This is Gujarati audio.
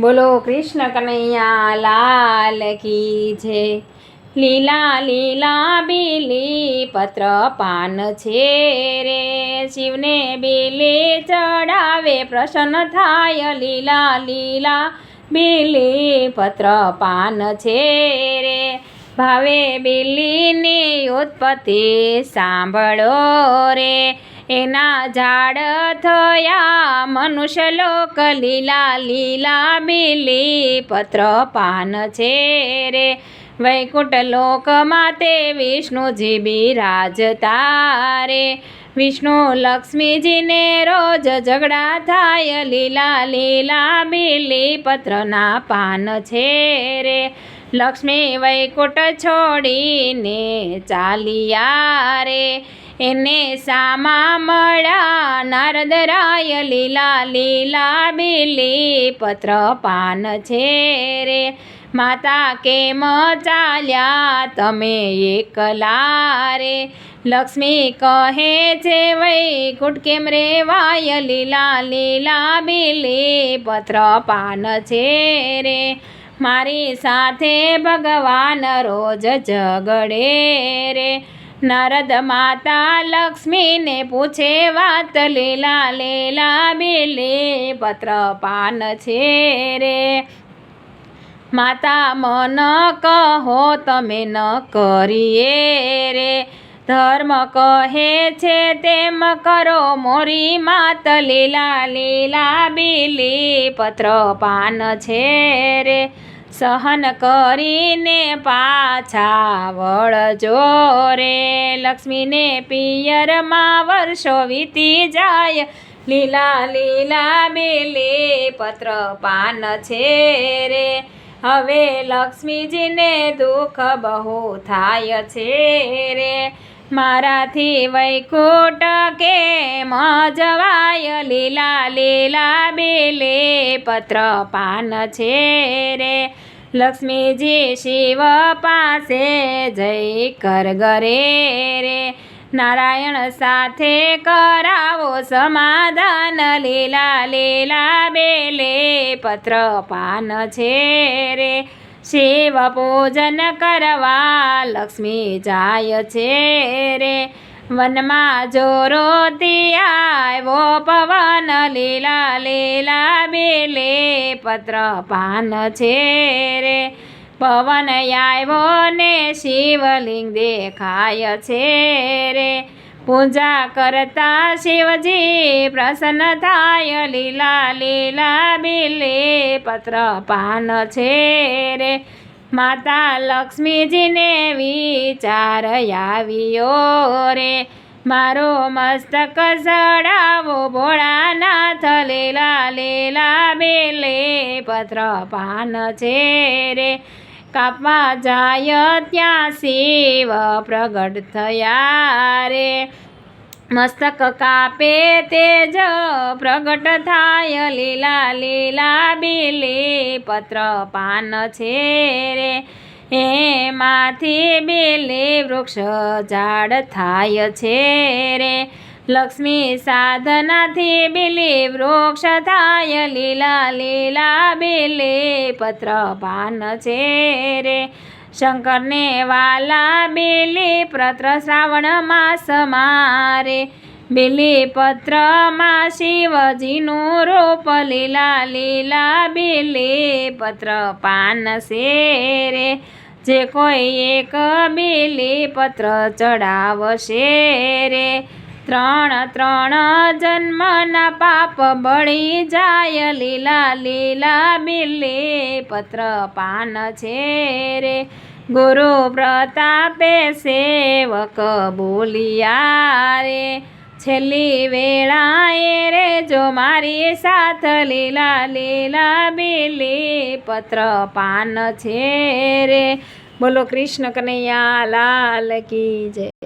બોલો કૃષ્ણ કનૈયા, લાલ કી છે. લીલા લીલા બીલી પત્ર પાન છે રે. શિવને બીલી ચડાવે પ્રસન્ન થાય. લીલા લીલા બીલી પત્ર પાન છે રે. ભાવે બીલીની ઉત્પત્તિ સાંભળો રે. એના ઝાડ થયા, મનુષ્ય લોક લીલા લીલા બીલી, પત્ર પાન છે રે. વૈકુંઠ લોકમાં તે વિષ્ણુજી બિરાજતા રે વિષ્ણુ લક્ષ્મીજીને રોજ ઝઘડા થાય, લીલા લીલા બીલી પત્રના પાન છે રે. લક્ષ્મી વૈકુટ છોડીને ચાલિયા રે. એને સામા મળ્યા નારદરાય લીલા લીલા બીલી પત્ર પાન છે રે. માતા કેમ ચાલ્યા તમે એકલા રે? લક્ષ્મી કહે છે વૈકુટ કેમ રે? વાય લીલા લીલા બીલી પત્ર પાન છે રે. મારી સાથે ભગવાન રોજ ઝગડે રે. નારદ માતા લક્ષ્મીને પૂછે વાત, લીલા લીલા બીલી પત્ર પાન છે રે? માતા, મન કહો, તમે ન કરીએ રે. ધર્મ કહે છે, તેમ કરો મોરી માત, લીલા લીલા બીલી પત્ર પાન છે રે. સહન કરીને પાછા વળજો રે લક્ષ્મીને પિયરમાં વર્ષો વીતી જાય. લીલા લીલા બેલે પત્ર પાન છે રે. હવે લક્ષ્મીજીને દુઃખ બહુ થાય છે રે. મારાથી વૈકુટ કે જવાય? લીલા લીલા બેલે પત્ર પાન છે રે. લક્ષ્મીજી શિવ પાસે જઈ કર ઘરે રે. નારાયણ સાથે કરાવો સમાધાન. લીલા લીલા બેલે પત્ર પાન છે રે. શિવ પૂજન કરવા લક્ષ્મી જાય છે રે. વનમાં જોરો આવ્યો પવન, લીલા લીલા બેલે પત્ર પાન છે રે. પવન આવ્યો ને શિવલિંગ દેખાય છે રે. પૂજા કરતા શિવજી પ્રસન્ન થાય, લીલા લીલા બીલે પત્ર પાન છે રે. માતા લક્ષ્મીજીને વિચાર આવ્યો રે. મારો મસ્તક ચડાવો ભોળાનાથ, લીલા લીલા, બેલે પત્ર પાન છે રે. કાપવા જાય ત્યાં શિવ પ્રગટ થયા રે. મસ્તક કાપે તેજ, પ્રગટ થાય લીલા લીલા બીલી, પત્ર પાન છે રે એમાંથી બેલી, વૃક્ષ ઝાડ થાય છે રે. લક્ષ્મી સાધનાથી બીલી, વૃક્ષ થાય લીલા લીલા બીલી, પત્ર પાન છે રે. શંકરને વાલા બેલી પત્ર શ્રાવણ માસ મારે. બેલી પત્રમાં શિવજીનું રૂપ લીલા લીલા. બેલી પત્ર પાન શેરે. જે કોઈ એક બેલી પત્ર ચડાવશે રે. ત્રણ ત્રણ જન્મના પાપ બળી જાય, લીલા લીલા બેલી પત્ર પાન છે રે. ગુરુ પ્રતાપે સેવક બોલિયા રે. છેલ્લી વેળાએ રે જો મારી સાથ, લીલા લીલા બેલી પત્ર પાન છે રે. બોલો કૃષ્ણ કનૈયા, લાલ કી જય.